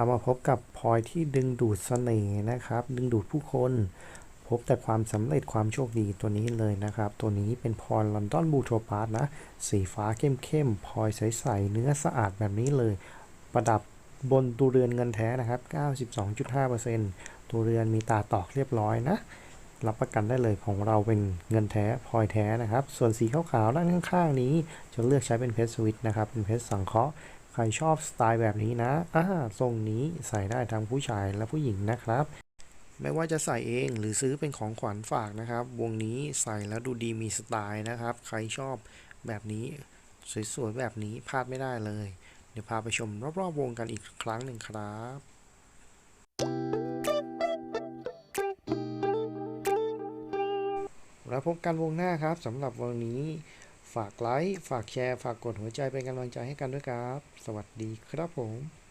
ามาพบกับพลอยที่ดึงดูดเสน่ห์นะครับ ดึงดูดผู้คน พบแต่ความสำเร็จความโชคดีตัวนี้เลยนะครับ ตัวนี้เป็นพลอยลอนดอนบูโทปาร์นะ สีฟ้าเข้มๆพลอยใสๆเนื้อสะอาดแบบนี้เลย ประดับบนตัวเรือนเงินแท้นะครับ 92.5%ตัวเรือนมีตาตอกเรียบร้อยนะ รับประกันได้เลยของเราเป็นเงินแท้พลอยแท้นะครับ ส่วนสีขาวๆด้านข้างๆนี้จะเลือกใช้เป็นเพชรสวิตนะครับ เป็นเพชรสังเคราะห์ ใครชอบสไตล์แบบนี้นะอ่าทรงนี้ใส่ได้ทั้งผู้ชายและผู้หญิงนะครับ ไม่ว่าจะใส่เองหรือซื้อเป็นของขวัญฝากนะครับ วงนี้ใส่แล้วดูดีมีสไตล์นะครับ ใครชอบแบบนี้สวยๆแบบนี้พลาดไม่ได้เลย เดี๋ยวพาไปชมรอบๆวงกันอีกครั้งหนึ่งครับแล้วพบกันวงหน้าครับสำหรับวันนี้ ฝากไลค์ ฝากแชร์ ฝากกดหัวใจเป็นกำลังใจให้กันด้วยครับ สวัสดีครับผม